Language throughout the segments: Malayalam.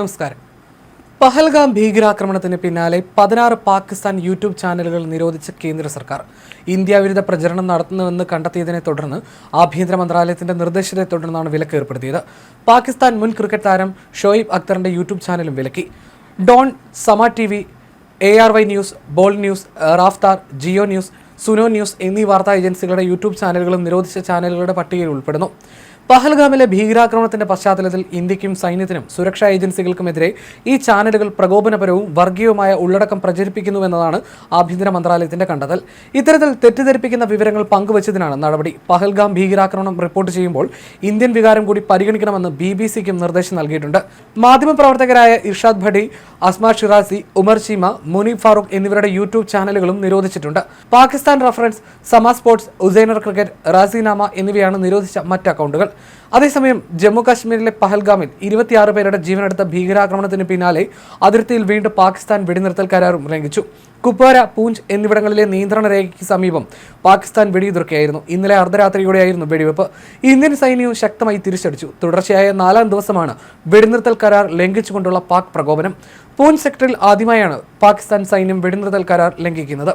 നമസ്കാരം. പഹൽഗാം ഭീകരാക്രമണത്തിന് പിന്നാലെ പതിനാറ് പാകിസ്ഥാൻ യൂട്യൂബ് ചാനലുകൾ നിരോധിച്ച കേന്ദ്ര സർക്കാർ. ഇന്ത്യ വിരുദ്ധ പ്രചരണം നടത്തുന്നുവെന്ന് കണ്ടെത്തിയതിനെ തുടർന്ന് ആഭ്യന്തര മന്ത്രാലയത്തിന്റെ നിർദ്ദേശത്തെ തുടർന്നാണ് വിലക്ക് ഏർപ്പെടുത്തിയത്. പാകിസ്ഥാൻ മുൻ ക്രിക്കറ്റ് താരം ഷോയിബ് അക്തറിന്റെ യൂട്യൂബ് ചാനലും വിലക്കി. Dawn Samaa T V A R Y news Bol news Raftar Geo news Suno news എന്നീ വാർത്താ ഏജൻസികളുടെ യൂട്യൂബ് ചാനലുകളും നിരോധിച്ച ചാനലുകളുടെ പട്ടികയിൽ ഉൾപ്പെടുന്നു. പഹൽഗാമിലെ ഭീകരാക്രമണത്തിന്റെ പശ്ചാത്തലത്തിൽ ഇന്ത്യക്കും സൈന്യത്തിനും സുരക്ഷാ ഏജൻസികൾക്കുമെതിരെ ഈ ചാനലുകൾ പ്രകോപനപരവും വർഗീയവുമായ ഉള്ളടക്കം പ്രചരിപ്പിക്കുന്നുവെന്നതാണ് ആഭ്യന്തര മന്ത്രാലയത്തിന്റെ കണ്ടെത്തൽ. ഇത്തരത്തിൽ തെറ്റിദ്ധരിപ്പിക്കുന്ന വിവരങ്ങൾ പങ്കുവച്ചതിനാണ് നടപടി. പഹൽഗാം ഭീകരാക്രമണം റിപ്പോർട്ട് ചെയ്യുമ്പോൾ ഇന്ത്യൻ വികാരം കൂടി പരിഗണിക്കണമെന്ന് ബി ബി സിക്കും നിർദ്ദേശം നൽകിയിട്ടുണ്ട്. മാധ്യമപ്രവർത്തകരായ ഇർഷാദ് ഭടി അസ്മ ഷിറാസി ഉമർ ചീമ മുനീബ് ഫാറൂഖ് എന്നിവരുടെ യൂട്യൂബ് ചാനലുകളും നിരോധിച്ചിട്ടുണ്ട്. പാകിസ്ഥാൻ റഫറൻസ് സമ സ്പോർട്സ് ഉസൈനർ ക്രിക്കറ്റ് റാസിനാമ എന്നിവയാണ് നിരോധിച്ച മറ്റ് അക്കൗണ്ടുകൾ. അതേസമയം ജമ്മു കാശ്മീരിലെ പഹൽഗാമിൽ ഇരുപത്തിയാറ് പേരുടെ ജീവനെടുത്ത ഭീകരാക്രമണത്തിന് പിന്നാലെ അതിർത്തിയിൽ വീണ്ടും പാകിസ്ഥാൻ വെടിനിർത്തൽ കരാറും ലംഘിച്ചു. കുപ്വാര പൂഞ്ച് എന്നിവിടങ്ങളിലെ നിയന്ത്രണ രേഖയ്ക്ക് സമീപം പാകിസ്ഥാൻ വെടിയുതിർക്കുകയായിരുന്നു ഇന്നലെ അർദ്ധരാത്രിയോടെയായിരുന്നു വെടിവെപ്പ്. ഇന്ത്യൻ സൈന്യവും ശക്തമായി തിരിച്ചടിച്ചു. തുടർച്ചയായ നാലാം ദിവസമാണ് വെടിനിർത്തൽ കരാർ ലംഘിച്ചുകൊണ്ടുള്ള പാക് പ്രകോപനം. പൂഞ്ച് സെക്ടറിൽ ആദ്യമായാണ് പാകിസ്ഥാൻ സൈന്യം വെടിനിർത്തൽ കരാർ ലംഘിക്കുന്നത്.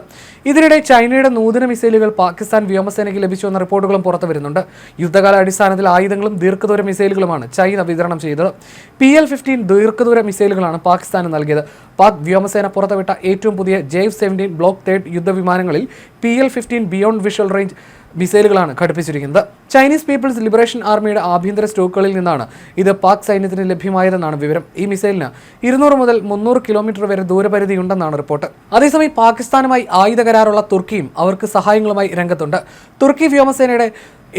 ഇതിനിടെ ചൈനയുടെ നൂതന മിസൈലുകൾ പാകിസ്ഥാൻ വ്യോമസേനയ്ക്ക് ലഭിച്ചുവെന്ന റിപ്പോർട്ടുകളും പുറത്തു വരുന്നുണ്ട്. യുദ്ധകാല അടിസ്ഥാനത്തിൽ ആയുധങ്ങളും ദീർഘദൂര മിസൈലുകളുമാണ് ചൈന വിതരണം ചെയ്തത്. പി എൽ ഫിഫ്റ്റീൻ ദീർഘദൂര മിസൈലുകളാണ് പാകിസ്ഥാന് നൽകിയത്. പാക് വ്യോമസേന പുറത്തുവിട്ട ഏറ്റവും പുതിയ ജെയ്വ് seventeen block third യുദ്ധവിമാനങ്ങളിൽ P L fifteen beyond visual range മിസൈലുകളാണ് ഘടിപ്പിച്ചിരിക്കുന്നത്. ചൈനീസ് പീപ്പിൾസ് ലിബറേഷൻ ആർമിയുടെ ആഭ്യന്തര സ്റ്റോക്കുകളിൽ നിന്നാണ് ഇത് പാക് സൈന്യത്തിന് ലഭ്യമായതെന്നാണ് വിവരം. ഈ മിസൈലിന് ഇരുന്നൂറ് മുതൽ മുന്നൂറ് കിലോമീറ്റർ വരെ ദൂരപരിധിയുണ്ടെന്നാണ് റിപ്പോർട്ട്. അതേസമയം പാകിസ്ഥാനുമായി ആയുധ കരാറുള്ള തുർക്കിയും അവർക്ക് സഹായങ്ങളുമായി രംഗത്തുണ്ട്. തുർക്കി വ്യോമസേനയുടെ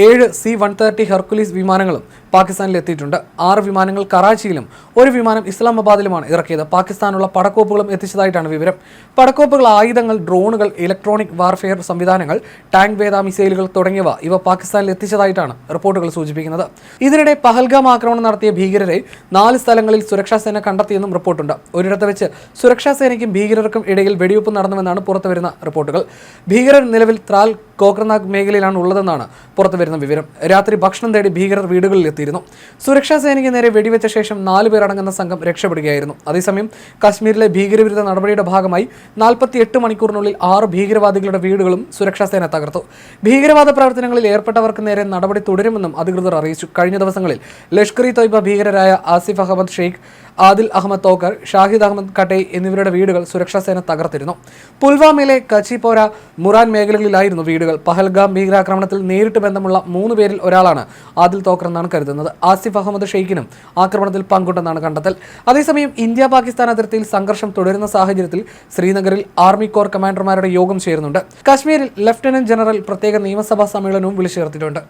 ഏഴ് സി വൺ തേർട്ടി ഹെർക്കുലീസ് വിമാനങ്ങളും പാകിസ്ഥാനിൽ എത്തിയിട്ടുണ്ട്. ആറ് വിമാനങ്ങൾ കറാച്ചിയിലും ഒരു വിമാനം ഇസ്ലാമാബാദിലുമാണ് ഇറക്കിയത്. പാകിസ്ഥാനുള്ള പടക്കോപ്പുകളും എത്തിച്ചതായിട്ടാണ് വിവരം. പടക്കോപ്പുകൾ ആയുധങ്ങൾ ഡ്രോണുകൾ ഇലക്ട്രോണിക് വാർഫെയർ സംവിധാനങ്ങൾ ടാങ്ക് വേദ മിസൈലുകൾ തുടങ്ങിയവ ഇവ പാകിസ്ഥാനിൽ എത്തിച്ചതായിട്ടാണ് റിപ്പോർട്ടുകൾ സൂചിപ്പിക്കുന്നത്. ഇതിനിടെ പഹൽഗാം ആക്രമണം നടത്തിയ ഭീകരരെ നാല് സ്ഥലങ്ങളിൽ സുരക്ഷാ സേന കണ്ടെത്തിയെന്നും റിപ്പോർട്ടുണ്ട്. ഒരിടത്ത് വെച്ച് സുരക്ഷാ സേനയ്ക്കും ഭീകരർക്കും ഇടയിൽ വെടിവെപ്പ് നടന്നുവെന്നാണ് പുറത്തുവരുന്ന റിപ്പോർട്ടുകൾ. ഭീകരർ നിലവിൽ ത്രാൽ കോക്രനാഗ് മേഖലയിലാണ് ഉള്ളതെന്നാണ് പുറത്തുവരുന്ന വിവരം. രാത്രി ഭക്ഷണം തേടി ഭീകരർ വീടുകളിൽ എത്തിയിരുന്നു സുരക്ഷാ സേനയ്ക്ക് നേരെ വെടിവെച്ച ശേഷം നാല് പേരടങ്ങുന്ന സംഘം രക്ഷപ്പെടുകയായിരുന്നു. അതേസമയം കാശ്മീരിലെ ഭീകരവിരുദ്ധ നടപടിയുടെ ഭാഗമായി നാൽപ്പത്തി എട്ട് മണിക്കൂറിനുള്ളിൽ ആറ് ഭീകരവാദികളുടെ വീടുകളും സുരക്ഷാ സേന തകർത്തു. ഭീകരവാദ പ്രവർത്തനങ്ങളിൽ ഏർപ്പെട്ടവർക്ക് നേരെ നടപടി തുടരുമെന്നും അധികൃതർ അറിയിച്ചു. കഴിഞ്ഞ ദിവസങ്ങളിൽ ലഷ്കർ ഇ തൊയ്ബ ഭീകരരായ ആസിഫ് അഹമ്മദ് ഷെയ്ഖ് ആദിൽ അഹമ്മദ് തോക്കർ ഷാഹിദ് അഹമ്മദ് കട്ടെ എന്നിവരുടെ വീടുകൾ സുരക്ഷാ സേന തകർത്തിരുന്നു. പുൽവാമയിലെ കച്ചിപ്പോര മുറാൻ മേഖലകളിലായിരുന്നു വീടുകൾ. പഹൽഗാം ഭീകരാക്രമണത്തിൽ നേരിട്ട് ബന്ധമുള്ള മൂന്ന് പേരിൽ ഒരാളാണ് ആദിൽ തോക്കർ എന്നാണ് കരുതുന്നത്. ആസിഫ് അഹമ്മദ് ഷെയ്ഖിനും ആക്രമണത്തിൽ പങ്കുണ്ടെന്നാണ് കണ്ടെത്തൽ. അതേസമയം ഇന്ത്യ പാകിസ്ഥാൻ അതിർത്തിയിൽ സംഘർഷം തുടരുന്ന സാഹചര്യത്തിൽ ശ്രീനഗറിൽ ആർമി കോർ കമാൻഡർമാരുടെ യോഗം ചേരുന്നുണ്ട്. കാശ്മീരിൽ ലഫ്റ്റനന്റ് ജനറൽ പ്രത്യേക നിയമസഭാ സമ്മേളനവും വിളിച്ചു ചേർത്തിട്ടുണ്ട്